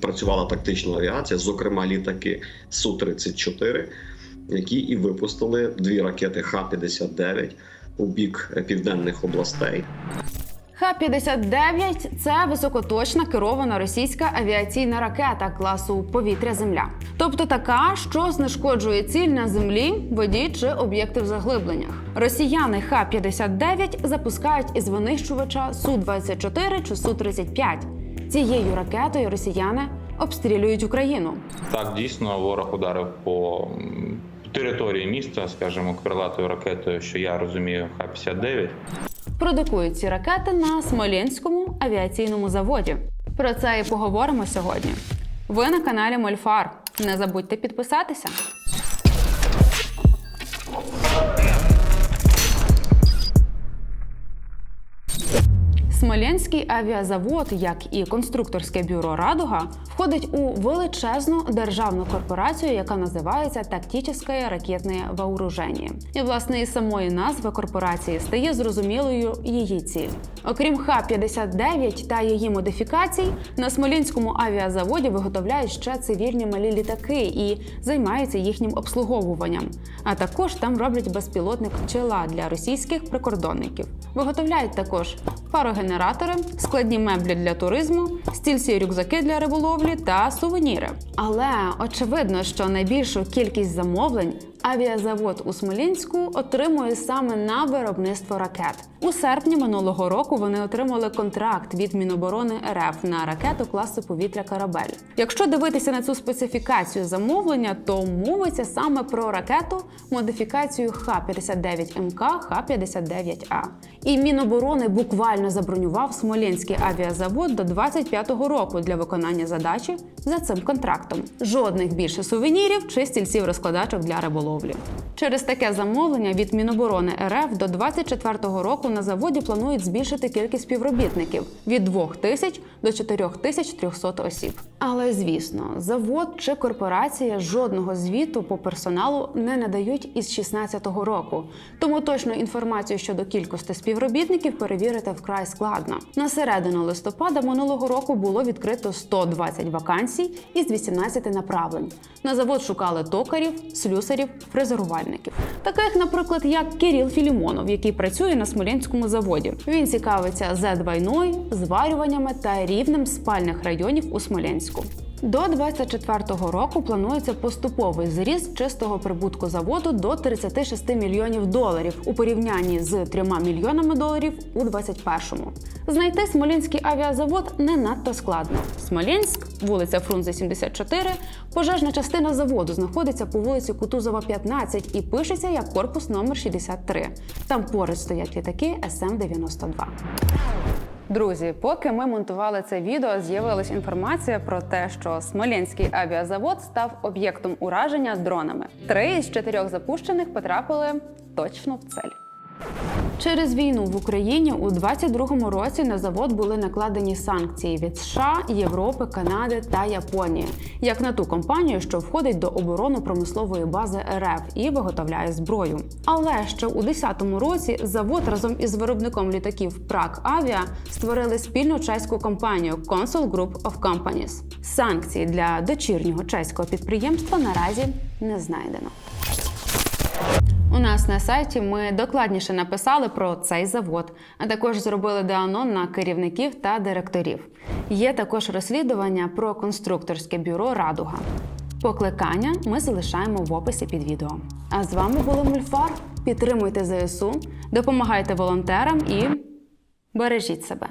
працювала тактична авіація, зокрема літаки Су-34, які і випустили дві ракети Х-59 у бік південних областей. Х-59 – це високоточна керована російська авіаційна ракета класу повітря-земля. Тобто така, що знешкоджує ціль на землі, воді чи об'єкти в заглибленнях. Росіяни Х-59 запускають із винищувача Су-24 чи Су-35. Цією ракетою росіяни обстрілюють Україну. Так, дійсно, ворог ударив по території міста, скажімо, крилатою ракетою, що я розумію, Х-59. Продукують ці ракети на Смоленському авіаційному заводі. Про це і поговоримо сьогодні. Ви на каналі Мольфар. Не забудьте підписатися. Смоленський авіазавод, як і конструкторське бюро Радуга, входить у величезну державну корпорацію, яка називається Тактичне ракетне вооруження. І власне із самої назви корпорації стає зрозумілою її ціль. Окрім Х-59 та її модифікацій, на Смолінському авіазаводі виготовляють ще цивільні малі літаки і займаються їхнім обслуговуванням. А також там роблять безпілотник пчела для російських прикордонників. Виготовляють також парогенератори, складні меблі для туризму, стільці і рюкзаки для риболовлі та сувеніри. Але очевидно, що найбільшу кількість замовлень авіазавод у Смолінську отримує саме на виробництво ракет. У серпні минулого року вони отримали контракт від Міноборони РФ на ракету класу повітря Корабель. Якщо дивитися на цю специфікацію замовлення, то мовиться саме про ракету модифікацію Х-59МК Х-59А. І Міноборони буквально забронював Смолінський авіазавод до 25-го року для виконання задачі за цим контрактом. Жодних більше сувенірів чи стільців розкладачок для риболовлі. Через таке замовлення від Міноборони РФ до 24-го року на заводі планують збільшити кількість співробітників від 2 тисяч до 4300 осіб. Але звісно, завод чи корпорація жодного звіту по персоналу не надають із 16-го року. Тому точну інформацію щодо кількості співробітників перевірити вкрай складно. На середину листопада минулого року було відкрито 120 вакансій із 18 направлень. На завод шукали токарів, слюсарів, фрезерувальників. Таких, наприклад, як Кирил Філімонов, який працює на Смолінському заводі. Він цікавиться Z-двойною, зварюваннями та рівнем спальних районів у Смоленську. До 24-го року планується поступовий зріст чистого прибутку заводу до 36 мільйонів доларів у порівнянні з 3 мільйонами доларів у 21-му. Знайти Смолінський авіазавод не надто складно. Смолінськ, вулиця Фрунзе 74, пожежна частина заводу знаходиться по вулиці Кутузова, 15 і пишеться як корпус номер 63. Там поруч стоять літаки СМ-92. Друзі, поки ми монтували це відео, з'явилась інформація про те, що Смолінський авіазавод став об'єктом ураження дронами. Три із чотирьох запущених потрапили точно в цель. Через війну в Україні у 22-му році на завод були накладені санкції від США, Європи, Канади та Японії, як на ту компанію, що входить до оборонно-промислової бази РФ і виготовляє зброю. Але ще у 10-му році завод разом із виробником літаків Прак Авіа створили спільну чеську компанію Consul Group of Companies. Санкції для дочірнього чеського підприємства наразі не знайдено. У нас на сайті ми докладніше написали про цей завод, а також зробили деанон на керівників та директорів. Є також розслідування про конструкторське бюро Радуга. Покликання ми залишаємо в описі під відео. А з вами було Мульфар. Підтримуйте ЗСУ, допомагайте волонтерам і бережіть себе.